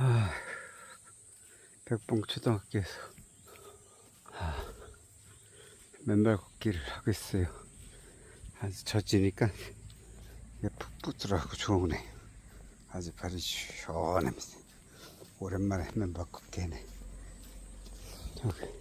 아, 백봉 초등학교에서 아, 맨발 걷기를 하고 있어요. 아주 젖으니까 푹푹들어가고 좋으네. 아주 발이 시원합니다. 오랜만에 맨발 걷기 하네. 여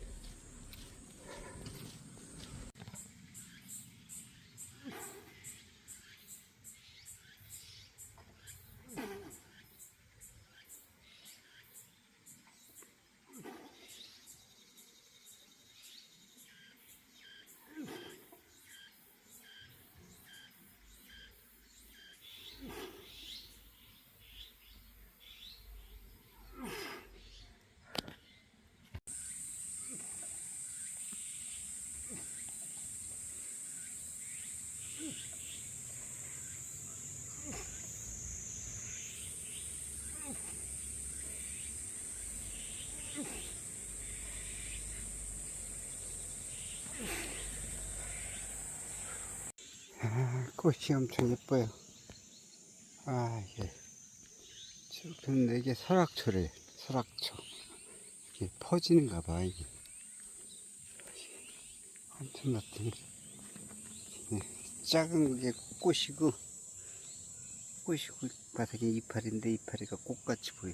아, 꽃이 엄청 예뻐요. 아, 이게. 근데 이게 설악초래, 설악초. 이게 퍼지는가 봐, 이게. 엄청 났더니. 네, 작은 게 꽃이고, 꽃이고, 바닥에 이파리인데 이파리가 꽃같이 보여.